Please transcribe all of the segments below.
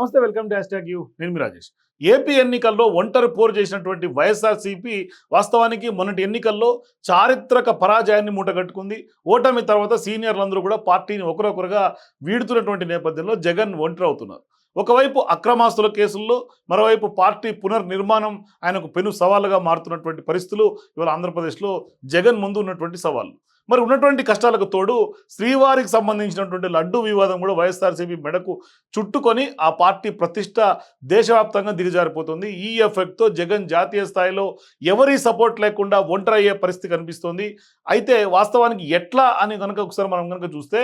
నమస్తే welcome to hash you. నేను మీ Rajesh. AP ఎన్నికల్లో ఒంటరి పోరు చేసినటువంటి వైఎస్ఆర్సీపీ వాస్తవానికి మొన్నటి ఎన్నికల్లో చారిత్రక పరాజయాన్ని మూటగట్టుకుంది. ఓటమి తర్వాత సీనియర్లందరూ కూడా పార్టీని ఒకరొకరుగా వీడుతున్నటువంటి నేపథ్యంలో జగన్ ఒంటరి అవుతున్నారు. ఒకవైపు అక్రమాస్తుల కేసుల్లో మరోవైపు పార్టీ పునర్నిర్మాణం ఆయనకు పెను సవాలుగా మారుతున్నటువంటి పరిస్థితులు ఇవాళ ఆంధ్రప్రదేశ్లో జగన్ ముందు ఉన్నటువంటి సవాళ్ళు. మరి ఉన్నటువంటి కష్టాలకు తోడు శ్రీవారికి సంబంధించినటువంటి లడ్డు వివాదం కూడా వైఎస్ఆర్సీపీ మెడకు చుట్టుకొని ఆ పార్టీ ప్రతిష్ట దేశవ్యాప్తంగా దిగజారిపోతుంది. ఈ ఎఫెక్ట్తో జగన్ జాతీయ స్థాయిలో ఎవరి సపోర్ట్ లేకుండా ఒంటరి అయ్యే పరిస్థితి కనిపిస్తోంది. అయితే వాస్తవానికి ఎట్లా అని కనుక ఒకసారి మనం కనుక చూస్తే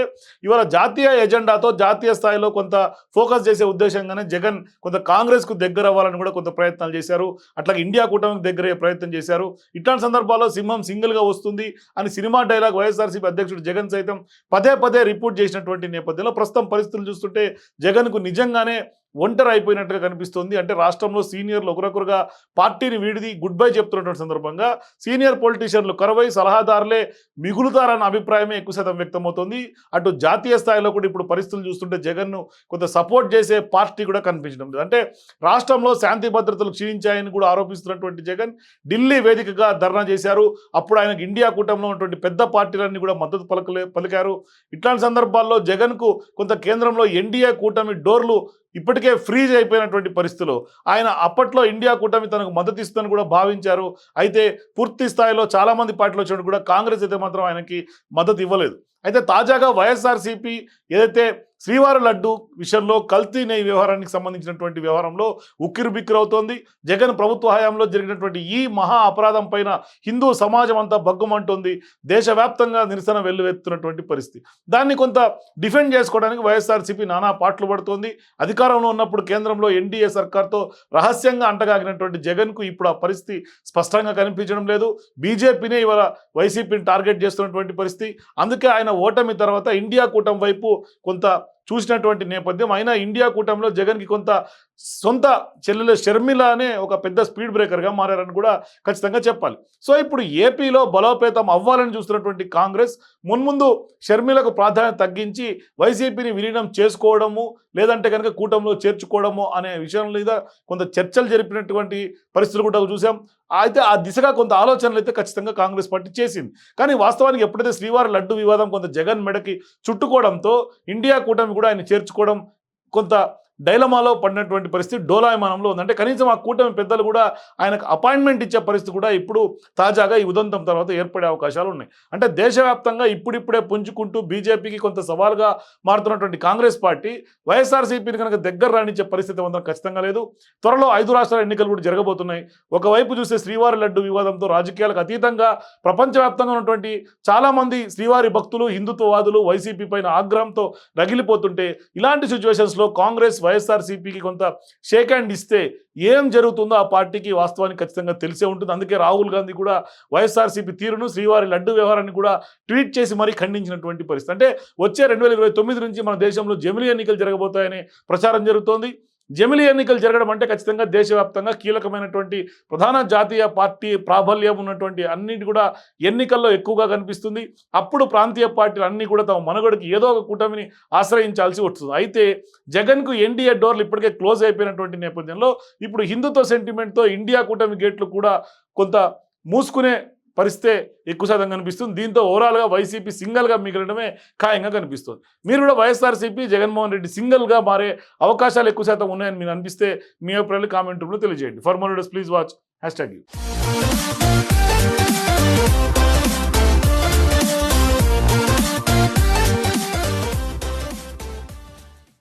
ఇవాళ జాతీయ ఎజెండాతో జాతీయ స్థాయిలో కొంత ఫోకస్ చేసే ఉద్దేశంగానే జగన్ కొంత కాంగ్రెస్కు దగ్గర అవ్వాలని కూడా కొంత ప్రయత్నాలు చేశారు. అట్లాగే ఇండియా కూటమికి దగ్గరయ్యే ప్రయత్నం చేశారు. ఇట్లాంటి సందర్భాల్లో సింహం సింగిల్గా వస్తుంది అని సినిమా డైలాగ్ వైఎస్ఆర్సీపీ అధ్యక్షుడు జగన్ సైతం పదే పదే రిపోర్ట్ చేసినటువంటి నేపథ్యంలో ప్రస్తుతం పరిస్థితులు చూస్తుంటే జగన్కు నిజంగానే ఒంటరి అయిపోయినట్టుగా కనిపిస్తుంది. అంటే రాష్ట్రంలో సీనియర్లు ఒకరొకరుగా పార్టీని వీడిది గుడ్ బై చెప్తున్నటువంటి సందర్భంగా సీనియర్ పొలిటీషియన్లు కరువై సలహాదారులే మిగులుతారన్న అభిప్రాయమే ఎక్కువ శాతం వ్యక్తమవుతోంది. అటు జాతీయ స్థాయిలో కూడా ఇప్పుడు పరిస్థితులు చూస్తుంటే జగన్ను కొంత సపోర్ట్ చేసే పార్టీ కూడా కనిపించడం లేదు. అంటే రాష్ట్రంలో శాంతి భద్రతలు క్షీణించాయని కూడా ఆరోపిస్తున్నటువంటి జగన్ ఢిల్లీ వేదికగా ధర్నా చేశారు. అప్పుడు ఆయనకు ఇండియా కూటమిలో ఉన్నటువంటి పెద్ద పార్టీలన్నీ కూడా మద్దతు పలకలే పలికారు. ఇట్లాంటి సందర్భాల్లో జగన్కు కొంత కేంద్రంలో ఎన్డీఏ కూటమి డోర్లు ఇప్పటికే ఫ్రీజ్ అయిపోయినటువంటి పరిస్థితులు. ఆయన అప్పట్లో ఇండియా కూటమి తనకు మద్దతు ఇస్తుందని కూడా భావించారు. అయితే పూర్తి స్థాయిలో చాలామంది పార్టీలు వచ్చినట్టు కూడా కాంగ్రెస్ అయితే మాత్రం ఆయనకి మద్దతు ఇవ్వలేదు. అయితే తాజాగా వైఎస్ఆర్సీపీ ఏదైతే శ్రీవారి లడ్డు విషయంలో కల్తీ నెయ్యి వ్యవహారానికి సంబంధించినటువంటి వ్యవహారంలో ఉక్కిరి బిక్కిరి అవుతోంది. జగన్ ప్రభుత్వ హయాంలో జరిగినటువంటి ఈ మహా అపరాధం పైన హిందూ సమాజం అంతా భగ్గుమంటుంది. దేశవ్యాప్తంగా నిరసన వెల్లువెత్తున్నటువంటి పరిస్థితి. దాన్ని కొంత డిఫెండ్ చేసుకోవడానికి వైఎస్ఆర్సీపీ నానా పాటలు పడుతోంది. అధికారంలో ఉన్నప్పుడు కేంద్రంలో ఎన్డీఏ సర్కార్తో రహస్యంగా అంటగాగినటువంటి జగన్కు ఇప్పుడు ఆ పరిస్థితి స్పష్టంగా కనిపించడం లేదు. బీజేపీనే ఇవాళ వైసీపీని టార్గెట్ చేస్తున్నటువంటి పరిస్థితి. అందుకే ఆయన ఓటమి తర్వాత ఇండియా కూటమి వైపు కొంత చూసినటువంటి నేపథ్యం. అయినా ఇండియా కూటమిలో జగన్కి కొంత సొంత చెల్లెలు షర్మిల అనే ఒక పెద్ద స్పీడ్ బ్రేకర్గా మారారని కూడా ఖచ్చితంగా చెప్పాలి. సో ఇప్పుడు ఏపీలో బలోపేతం అవ్వాలని చూస్తున్నటువంటి కాంగ్రెస్ మున్ముందు షర్మిలకు ప్రాధాన్యత తగ్గించి వైసీపీని విలీనం చేసుకోవడము లేదంటే కనుక కూటమిలో చేర్చుకోవడము అనే విషయం మీద కొంత చర్చలు జరిపినటువంటి పరిస్థితులు కూడా చూసాం. అయితే ఆ దిశగా కొంత ఆలోచనలు అయితే ఖచ్చితంగా కాంగ్రెస్ పార్టీ చేసింది. కానీ వాస్తవానికి ఎప్పుడైతే శ్రీవారి లడ్డు వివాదం కొంత జగన్ మెడకి చుట్టుకోవడంతో ఇండియా కూటమి కూడా ఆయన చేర్చుకోవడం కొంత డైలమాలో పడినటువంటి పరిస్థితి డోలాయమానంలో ఉంది అంటే కనీసం ఆ కూటమి పెద్దలు కూడా ఆయనకు అపాయింట్మెంట్ ఇచ్చే పరిస్థితి కూడా ఇప్పుడు తాజాగా ఈ ఉదంతం తర్వాత ఏర్పడే అవకాశాలు ఉన్నాయి. అంటే దేశవ్యాప్తంగా ఇప్పుడిప్పుడే పుంజుకుంటూ బీజేపీకి కొంత సవాల్గా మారుతున్నటువంటి కాంగ్రెస్ పార్టీ వైఎస్ఆర్సీపీని కనుక దగ్గర రాణించే పరిస్థితి ఉందని ఖచ్చితంగా లేదు. త్వరలో ఐదు రాష్ట్రాల ఎన్నికలు కూడా జరగబోతున్నాయి. ఒకవైపు చూస్తే శ్రీవారి లడ్డు వివాదంతో రాజకీయాలకు అతీతంగా ప్రపంచవ్యాప్తంగా ఉన్నటువంటి చాలామంది శ్రీవారి భక్తులు హిందుత్వవాదులు వైసీపీ పైన ఆగ్రహంతో రగిలిపోతుంటే ఇలాంటి సిచ్యువేషన్స్లో కాంగ్రెస్ వైఎస్ఆర్సీపీకి కొంత షేక్ హ్యాండ్ ఇస్తే ఏం జరుగుతుందో ఆ పార్టీకి వాస్తవానికి ఖచ్చితంగా తెలిసే ఉంటుంది. అందుకే రాహుల్ గాంధీ కూడా వైఎస్ఆర్సీపీ తీరును శ్రీవారి లడ్డు వ్యవహారాన్ని కూడా ట్వీట్ చేసి మరీ ఖండించినటువంటి పరిస్థితి. అంటే వచ్చే రెండు వేల ఇరవై తొమ్మిది నుంచి మన దేశంలో జమిలీ ఎన్నికలు జరగబోతాయనే ప్రచారం జరుగుతోంది. జమిలి ఎన్నికలు జరగడం అంటే ఖచ్చితంగా దేశవ్యాప్తంగా కీలకమైనటువంటి ప్రధాన జాతీయ పార్టీ ప్రాబల్యం ఉన్నటువంటి అన్నిటి కూడా ఎన్నికల్లో ఎక్కువగా కనిపిస్తుంది. అప్పుడు ప్రాంతీయ పార్టీలు అన్నీ కూడా తమ మనుగడకి ఏదో ఒక కూటమిని ఆశ్రయించాల్సి వస్తుంది. అయితే జగన్కు ఎన్డీఏ డోర్లు ఇప్పటికే క్లోజ్ అయిపోయినటువంటి నేపథ్యంలో ఇప్పుడు హిందుత్వ సెంటిమెంట్తో ఇండియా కూటమి గేట్లు కూడా కొంత మూసుకునే పరిస్థితే ఎక్కువ శాతం కనిపిస్తుంది. దీంతో ఓవరాల్గా వైసీపీ సింగిల్గా మిగలడమే ఖాయంగా కనిపిస్తుంది. మీరు కూడా వైఎస్ఆర్సీపీ జగన్మోహన్ రెడ్డి సింగిల్గా మారే అవకాశాలు ఎక్కువ శాతం ఉన్నాయని మీరు అనిపిస్తే మీ అభిప్రాయాలు కామెంట్ రూమ్లో తెలియజేయండి. For more please watch hashtag you